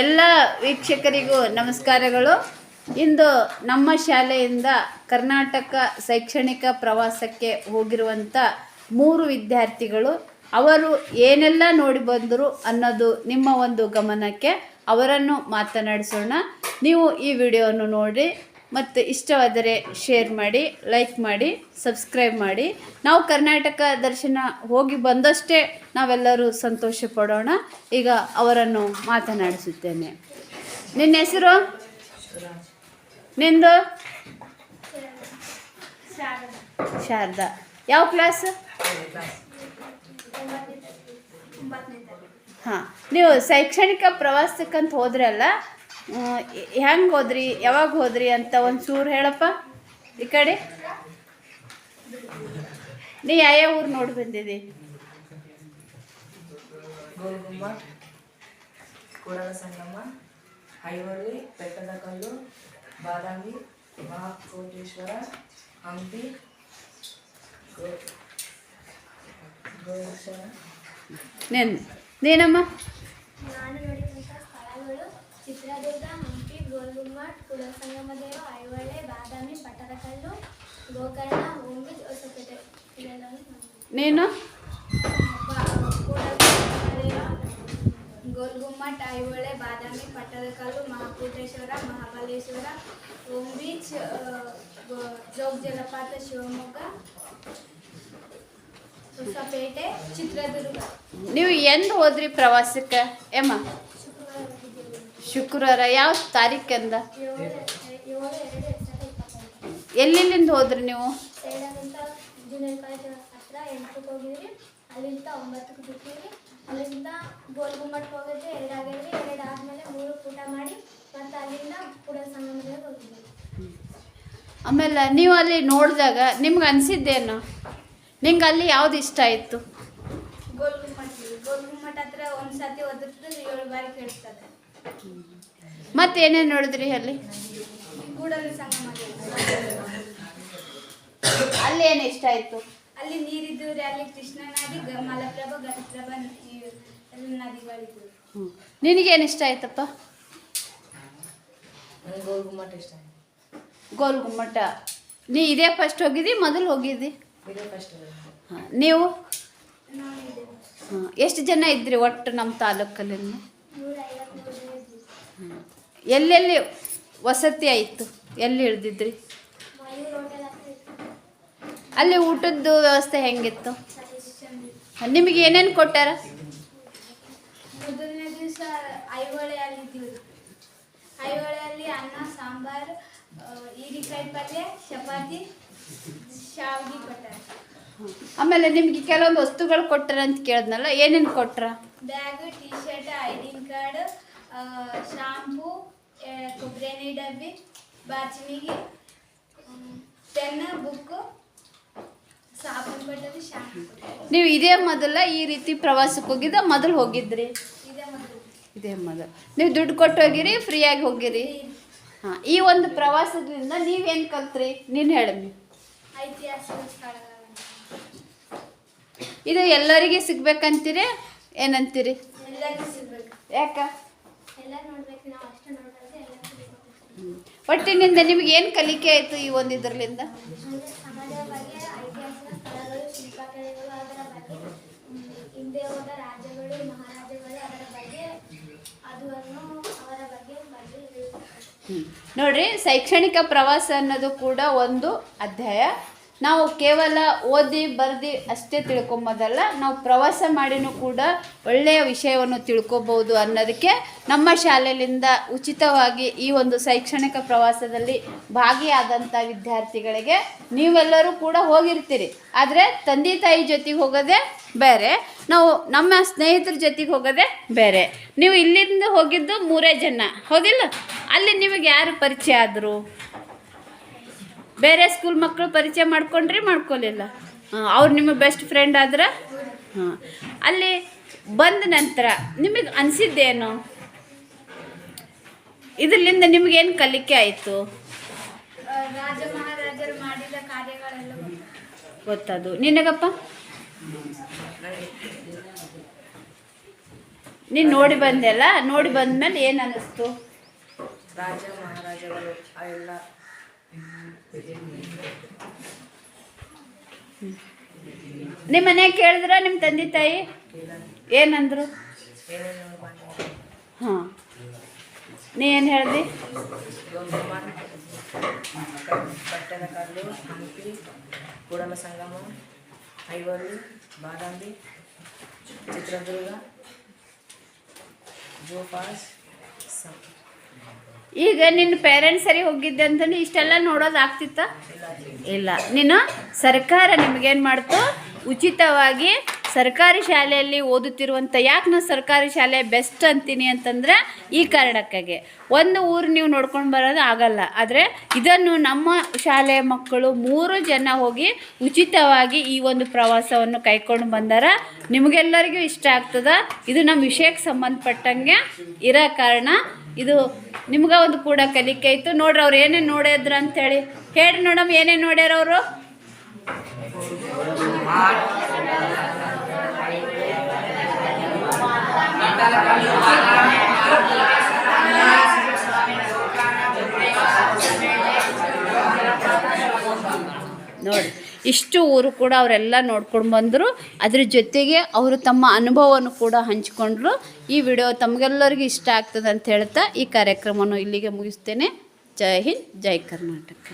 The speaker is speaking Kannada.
ಎಲ್ಲ ವೀಕ್ಷಕರಿಗೂ ನಮಸ್ಕಾರಗಳು. ಇಂದು ನಮ್ಮ ಶಾಲೆಯಿಂದ ಕರ್ನಾಟಕ ಶೈಕ್ಷಣಿಕ ಪ್ರವಾಸಕ್ಕೆ ಹೋಗಿರುವಂಥ ಮೂರು ವಿದ್ಯಾರ್ಥಿಗಳು, ಅವರು ಏನೆಲ್ಲ ನೋಡಿ ಬಂದರು ಅನ್ನೋದು ನಿಮ್ಮ ಒಂದು ಗಮನಕ್ಕೆ ಅವರನ್ನು ಮಾತನಾಡಿಸೋಣ. ನೀವು ಈ ವಿಡಿಯೋವನ್ನು ನೋಡಿ ಮತ್ತು ಇಷ್ಟವಾದರೆ ಶೇರ್ ಮಾಡಿ ಲೈಕ್ ಮಾಡಿ ಸಬ್ಸ್ಕ್ರೈಬ್ ಮಾಡಿ. ನಾವು ಕರ್ನಾಟಕ ದರ್ಶನ ಹೋಗಿ ಬಂದಷ್ಟೇ ನಾವೆಲ್ಲರೂ ಸಂತೋಷ ಪಡೋಣ. ಈಗ ಅವರನ್ನು ಮಾತನಾಡಿಸುತ್ತೇನೆ. ನಿನ್ನ ಹೆಸರು? ನಿಂದು? ಶಾರದಾ. ಯಾವ ಕ್ಲಾಸ್ ಹಾಂ, ನೀವು ಶೈಕ್ಷಣಿಕ ಪ್ರವಾಸಕ್ಕಂತ ಹೋದ್ರಲ್ಲ ಹೆಂಗೆ ಹೋದ್ರಿ? ಯಾವಾಗ ಹೋದ್ರಿ ಅಂತ ಒಂದು ಚೂರು ಹೇಳಪ್ಪ. ಈ ಕಡೆ. ನೀ ಯಾವ ಊರು ನೋಡಿ ಬಂದಿದ್ದಿ ಕೂಡಲ ಸಂಗಮ ಐಹೊಳೆ ಬೆಟ್ಟದಕಲ್ಲು ಬಾದಾಮಿ ಮಹಾಕೋಟೇಶ್ವರ ಹಂಪಿ ನೀನಮ್ಮ ನಾನು ನೋಡಿದಂಥ ಸ್ಥಳಗಳು ಚಿತ್ರದುರ್ಗ ಹಂಪಿ ಗೋಲ್ಗುಮ್ಮಟ್ ಕುಲಸಂಗಮದೇವ ಐಹೊಳೆ ಬಾದಾಮಿ ಪಟ್ಟದಕಲ್ಲು ಗೋಕರ್ಣ ಓಂಬಿ ಹೊಸಪೇಟೆ ಇದೆಲ್ಲವೂ. ನೀನು? ಗೋಲ್ಗುಮ್ಮಟ್ ಐಹೊಳೆ ಬಾದಾಮಿ ಪಟ್ಟದಕಲ್ಲು ಮಹಾಕೂಟೇಶ್ವರ ಮಹಾಬಲೇಶ್ವರ ಓಂ ಬೀಚ್ ಜೋಗ ಜಲಪಾತ ಶಿವಮೊಗ್ಗ ಹೊಸಪೇಟೆ ಚಿತ್ರದುರ್ಗ. ನೀವು ಎಂದು ಹೋದ್ರಿ ಪ್ರವಾಸಕ್ಕೆ? ಏಮ್ಮ ಶುಕ್ರವಾರ ಯಾವ ತಾರೀಕಂದ? ಎಲ್ಲೆಲ್ಲಿಂದ ಹೋದ್ರಿ ನೀವು? ಅಲ್ಲಿಂದ ಒಂಬತ್ತಕ್ಕೆ ಬಿಟ್ಟಿದ್ವಿ ಅಲ್ಲಿಂದ ಗೋಲ್ ಗುಮ್ಮಟ್ಗೆ ಹೋಗಿದ್ವಿ ಎರಡು ಆಗಿದ್ವಿ ಎರಡು ಆದಮೇಲೆ ಮೂರು ಊಟ ಮಾಡಿ ಮತ್ತು ಅಲ್ಲಿಂದ ಕೂಡ ಸಂಗಮದಾಗ ಹೋಗಿದ್ವಿ ಆಮೇಲೆ ನೀವು ಅಲ್ಲಿ ನೋಡಿದಾಗ ನಿಮ್ಗೆ ಅನಿಸಿದ್ದೇನು? ನಿಂಗೆ ಅಲ್ಲಿ ಯಾವ್ದು ಇಷ್ಟ ಆಯಿತು? ಗೋಲ್ ಗೋಲ್ಗುಮ್ಮಟ್ ಗೋಲ್ ಗುಮ್ಮಟ್ ಹತ್ರ ಒಂದು ಸತಿ ಒದರ್ತದೆ ಏಳು ಬಾರಿ ಕೇಳಿಸ್ತದೆ ಮತ್ತೆ ಏನೇನು ನೋಡಿದ್ರಿ ಅಲ್ಲಿ? ಅಲ್ಲಿ ಏನು ಇಷ್ಟ ಆಯ್ತು? ಅಲ್ಲಿ ನೀರಿದ್ದು ರೀ ಅಲ್ಲಿ ಕೃಷ್ಣ ನದಿ ಮಲಪ್ರಭಾ ನದಿಗಳಿದ್ವು ನಿನಗೇನು ಇಷ್ಟ ಆಯ್ತಪ್ಪ? ಗೋಲ್ಗುಮ್ಮಟ ಇಷ್ಟ ಆಯ್ತು. ಗೋಲ್ ಗುಮ್ಮಟ. ನೀ ಇದೇ ಫಸ್ಟ್ ಹೋಗಿದ್ದಿ ಮೊದಲು ಹೋಗಿದ್ದಿ? ಇದೇ ಫಸ್ಟ್ ಹಾಂ ನೀವು? ಎಷ್ಟು ಜನ ಇದ್ರಿ ಒಟ್ಟು ನಮ್ಮ ತಾಲೂಕಲ್ಲಿ? ಎಲ್ಲೆಲ್ಲಿ ವಸತಿ ಆಯಿತು? ಎಲ್ಲಿ ಹತ್ರ ಅಲ್ಲಿ ಊಟದ್ದು ವ್ಯವಸ್ಥೆ ಹೆಂಗಿತ್ತು? ನಿಮಗೆ ಏನೇನು ಕೊಟ್ಟಾರ? ಮೊದಲನೇ ದಿವಸ ಐಹೊಳೆಯಲ್ಲಿ ಇದ್ದೀವಿ ಐಹೊಳೆಯಲ್ಲಿ ಅನ್ನ ಸಾಂಬಾರು ಹೀರಿಕಾಯಿ ಪಲ್ಯ ಚಪಾತಿ ಶಾವಿಗೆ ಕೊಟ್ಟಾರೆ. ಆಮೇಲೆ ನಿಮಗೆ ಕೆಲವೊಂದು ವಸ್ತುಗಳು ಕೊಟ್ಟರ ಅಂತ ಕೇಳಿದ್ನಲ್ಲ ಏನೇನು ಕೊಟ್ರ? Bag T shirt ID card shampoo ಎಣ್ಣೆ ಡಬ್ಬಿ ಬಾಚಣಿಗೆ ಪೆನ್ ಬುಕ್ಕು ಸಾಬೂನು ಕೊಟ್ಟದ್ದು ಶಾಂಪು ನೀವು ಇದೇ ಮೊದಲ ಈ ರೀತಿ ಪ್ರವಾಸಕ್ಕೆ ಹೋಗಿದ್ದ ಮೊದಲು ಹೋಗಿದ್ರಿ? ಇದೇ ಮೊದಲು. ಇದೇ ಮೊದಲು. ನೀವು ದುಡ್ಡು ಕೊಟ್ಟು ಹೋಗಿರಿ ಫ್ರೀಯಾಗಿ ಹೋಗಿರಿ? ಹಾಂ ಈ ಒಂದು ಪ್ರವಾಸದಿಂದ ನೀವೇನು ಕಲ್ತ್ರಿ? ನೀನು ಹೇಳಮ್ಮಿ ಐತಿಹಾಸಿಕ ಇದು ಎಲ್ಲರಿಗೆ ಸಿಗ್ಬೇಕಂತೀರಿ? ಏನಂತೀರಿ? ಎಲ್ಲರಿಗೂ ಸಿಗ್ಬೇಕು. ಯಾಕ? ಎಲ್ಲ ನೋಡ್ಬೇಕು ನಾವು ಅಷ್ಟೇ ಸಿಗ್ಬೇಕು ಒಟ್ಟಿನಿಂದ ನಿಮ್ಗೆ ಏನು ಕಲಿಕೆ ಆಯಿತು ಈ ಒಂದು ಇದರಲ್ಲಿಂದ. ನೋಡ್ರಿ ಶೈಕ್ಷಣಿಕ ಪ್ರವಾಸ ಅನ್ನೋದು ಕೂಡ ಒಂದು ಅಧ್ಯಾಯ ನಾವು ಕೇವಲ ಓದಿ, ಬರ್ದು ಅಷ್ಟೇ ತಿಳ್ಕೊಂಬೋದಲ್ಲ, ನಾವು ಪ್ರವಾಸ ಮಾಡಿನೂ ಕೂಡ ಒಳ್ಳೆಯ ವಿಷಯವನ್ನು ತಿಳ್ಕೊಬೋದು ಅನ್ನೋದಕ್ಕೆ ನಮ್ಮ ಶಾಲೆಯಿಂದ ಉಚಿತವಾಗಿ ಈ ಒಂದು ಶೈಕ್ಷಣಿಕ ಪ್ರವಾಸದಲ್ಲಿ ಭಾಗಿಯಾದಂಥ ವಿದ್ಯಾರ್ಥಿಗಳಿಗೆ ನೀವೆಲ್ಲರೂ ಕೂಡ ಹೋಗಿರ್ತೀರಿ. ಆದರೆ ತಂದೆ ತಾಯಿ ಜೊತೆಗೆ ಹೋಗೋದೇ ಬೇರೆ, ನಾವು ನಮ್ಮ ಸ್ನೇಹಿತರ ಜೊತೆಗೆ ಹೋಗೋದೇ ಬೇರೆ. ನೀವು ಇಲ್ಲಿಂದ ಹೋಗಿದ್ದು ಮೂರೇ ಜನ, ಹೌದಿಲ್ಲ? ಅಲ್ಲಿ ನಿಮಗೆ ಯಾರು ಪರಿಚಯ ಆದರು? ಬೇರೆ ಸ್ಕೂಲ್ ಮಕ್ಕಳು ಪರಿಚಯ ಮಾಡ್ಕೊಂಡ್ರೆ ಮಾಡ್ಕೊಲಿಲ್ಲ. ಹಾಂ ಅವ್ರು ನಿಮ್ಮ ಬೆಸ್ಟ್ ಫ್ರೆಂಡ್ ಆದ್ರೆ? ಹಾಂ ಅಲ್ಲಿ ಬಂದ ನಂತರ ನಿಮಗೆ ಅನಿಸಿದ್ದೇನು? ಇದರಿಂದ ನಿಮಗೇನು ಕಲಿಕೆ ಆಯಿತು? ರಾಜ ಮಹಾರಾಜರು ಮಾಡಿದ ಕಾರ್ಯಗಳೆಲ್ಲ ಗೊತ್ತದು. ನಿನಗಪ್ಪ? ನೀನು ನೋಡಿ ಬಂದೆಲ್ಲ ನೋಡಿ ಬಂದ್ಮೇಲೆ ಏನು ಅನ್ನಿಸ್ತು ರಾಜ ಮಹಾರಾಜಗಳು ಆ ಎಲ್ಲ ನಿಮ್ಮ ಮನೆ ಕೇಳಿದ್ರ? ನಿಮ್ಮ ತಂದೆ ತಾಯಿ? ಏನಂದ್ರು? ಹಾಂ. ನೀ ಏನು ಹೇಳ್ದಿ? ಬಟ್ಟೆದ ಕಲ್ಲು ಹಂಪಿ ಕೂಡಲ ಸಂಗಮ ಐವಳ್ಳಿ ಬಾದಾಮಿ ಚಿತ್ರದುರ್ಗ, ಜೋಪಾಸ್ ಈಗ ನಿನ್ನ ಪೇರೆಂಟ್ಸ್ ಸರಿ ಹೋಗಿದ್ದೆ ಅಂತಂದು ಇಷ್ಟೆಲ್ಲ ನೋಡೋದು ಆಗ್ತಿತ್ತಾ? ಇಲ್ಲ. ನೀನು ಸರ್ಕಾರ ನಿಮಗೇನು ಮಾಡ್ತು? ಉಚಿತವಾಗಿ ಸರ್ಕಾರಿ ಶಾಲೆಯಲ್ಲಿ ಓದುತ್ತಿರುವಂಥ ಯಾಕೆ ನಾನು ಸರ್ಕಾರಿ ಶಾಲೆ ಬೆಸ್ಟ್ ಅಂತೀನಿ ಅಂತಂದರೆ ಈ ಕಾರಣಕ್ಕಾಗಿ. ಒಂದು ಊರು ನೀವು ನೋಡ್ಕೊಂಡು ಬರೋದು ಆಗಲ್ಲ. ಆದರೆ ಇದನ್ನು ನಮ್ಮ ಶಾಲೆಯ ಮಕ್ಕಳು ಮೂರು ಜನ ಹೋಗಿ ಉಚಿತವಾಗಿ ಈ ಒಂದು ಪ್ರವಾಸವನ್ನು ಕೈಕೊಂಡು ಬಂದಾರ. ನಿಮಗೆಲ್ಲರಿಗೂ ಇಷ್ಟ ಆಗ್ತದ? ಇದು ನಮ್ಮ ವಿಷಯಕ್ಕೆ ಸಂಬಂಧಪಟ್ಟಂಗೆ ಇರೋ ಕಾರಣ. ಇದು ನಿಮ್ಗೆ ಒಂದು ಕೂಡ ಕಲಿಕೆ ಇತ್ತು. ನೋಡ್ರಿ ಅವ್ರು ಏನೇನು ನೋಡಿದ್ರು ಅಂತೇಳಿ. ಹೇಳಿ ನೋಡಮ್ ಏನೇನು ನೋಡ್ಯಾರ ಅವರು? ನೋಡಿ, ಇಷ್ಟು ಊರು ಕೂಡ ಅವರೆಲ್ಲ ನೋಡ್ಕೊಂಡು ಬಂದರು. ಅದ್ರ ಜೊತೆಗೆ ಅವರು ತಮ್ಮ ಅನುಭವವನ್ನು ಕೂಡ ಹಂಚಿಕೊಂಡ್ರು. ಈ ವಿಡಿಯೋ ತಮಗೆಲ್ಲರಿಗೂ ಇಷ್ಟ ಆಗ್ತದೆ ಅಂತ ಹೇಳ್ತಾ ಈ ಕಾರ್ಯಕ್ರಮವನ್ನು ಇಲ್ಲಿಗೆ ಮುಗಿಸ್ತೇನೆ. ಜೈ ಹಿಂದ್, ಜೈ ಕರ್ನಾಟಕ.